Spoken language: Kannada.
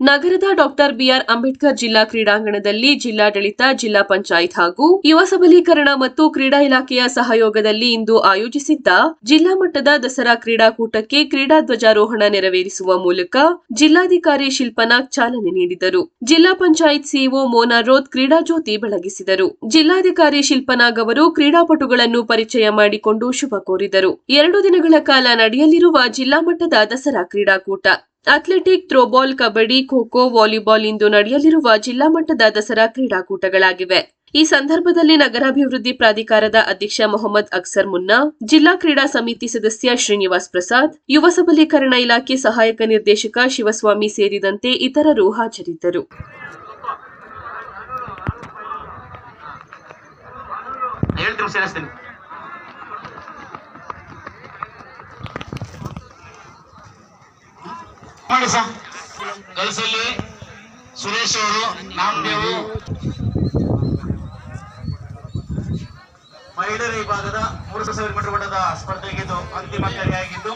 ನಗರದ ಡಾಕ್ಟರ್ ಬಿಆರ್ ಅಂಬೇಡ್ಕರ್ ಜಿಲ್ಲಾ ಕ್ರೀಡಾಂಗಣದಲ್ಲಿ ಜಿಲ್ಲಾಡಳಿತ, ಜಿಲ್ಲಾ ಪಂಚಾಯತ್ ಹಾಗೂ ಯುವ ಸಬಲೀಕರಣ ಮತ್ತು ಕ್ರೀಡಾ ಇಲಾಖೆಯ ಸಹಯೋಗದಲ್ಲಿ ಇಂದು ಆಯೋಜಿಸಿದ್ದ ಜಿಲ್ಲಾ ಮಟ್ಟದ ದಸರಾ ಕ್ರೀಡಾಕೂಟಕ್ಕೆ ಕ್ರೀಡಾ ಧ್ವಜಾರೋಹಣ ನೆರವೇರಿಸುವ ಮೂಲಕ ಜಿಲ್ಲಾಧಿಕಾರಿ ಶಿಲ್ಪನಾಗ್ ಚಾಲನೆ ನೀಡಿದರು. ಜಿಲ್ಲಾ ಪಂಚಾಯತ್ ಸಿಇಒ ಮೋನಾ ರೋತ್ ಕ್ರೀಡಾ ಜ್ಯೋತಿ ಬೆಳಗಿಸಿದರು. ಜಿಲ್ಲಾಧಿಕಾರಿ ಶಿಲ್ಪನಾಗ್ ಅವರು ಕ್ರೀಡಾಪಟುಗಳನ್ನು ಪರಿಚಯ ಮಾಡಿಕೊಂಡು ಶುಭ ಕೋರಿದರು. ಎರಡು ದಿನಗಳ ಕಾಲ ನಡೆಯಲಿರುವ ಜಿಲ್ಲಾ ಮಟ್ಟದ ದಸರಾ ಕ್ರೀಡಾಕೂಟ athletic throwball, kabaddi kho volleyball ಇಂದು ನಡೆಯಲಿರುವ ಜಿಲ್ಲಾ ಮಟ್ಟದ ದಸರಾ ಕ್ರೀಡಾಕೂಟಗಳಾಗಿವೆ. ಈ ಸಂದರ್ಭದಲ್ಲಿ ನಗರಾಭಿವೃದ್ಧಿ ಪ್ರಾಧಿಕಾರದ ಅಧ್ಯಕ್ಷ ಮೊಹಮ್ಮದ್ ಅಕ್ಸರ್ ಮುನ್ನಾ, ಜಿಲ್ಲಾ ಕ್ರೀಡಾ ಸಮಿತಿ ಸದಸ್ಯ ಶ್ರೀನಿವಾಸ್ ಪ್ರಸಾದ್, ಯುವ ಸಬಲೀಕರಣ ಇಲಾಖೆ ಸಹಾಯಕ ನಿರ್ದೇಶಕ ಶಿವಸ್ವಾಮಿ ಸೇರಿದಂತೆ ಇತರರು ಹಾಜರಿದ್ದರು. ಮಾಡಿ ಸರ್. ಸುರೇಶ್ ಅವರು ನಾಮದೇವು ಮಹಿಳೆಯರ ವಿಭಾಗದ ಮೂರು ಸಾವಿರ ಮೀಟರ್ ಓಟದ ಸ್ಪರ್ಧೆಗೆ ಇದು ಅಂತಿಮ ಕರೆಯಾಗಿದ್ದು.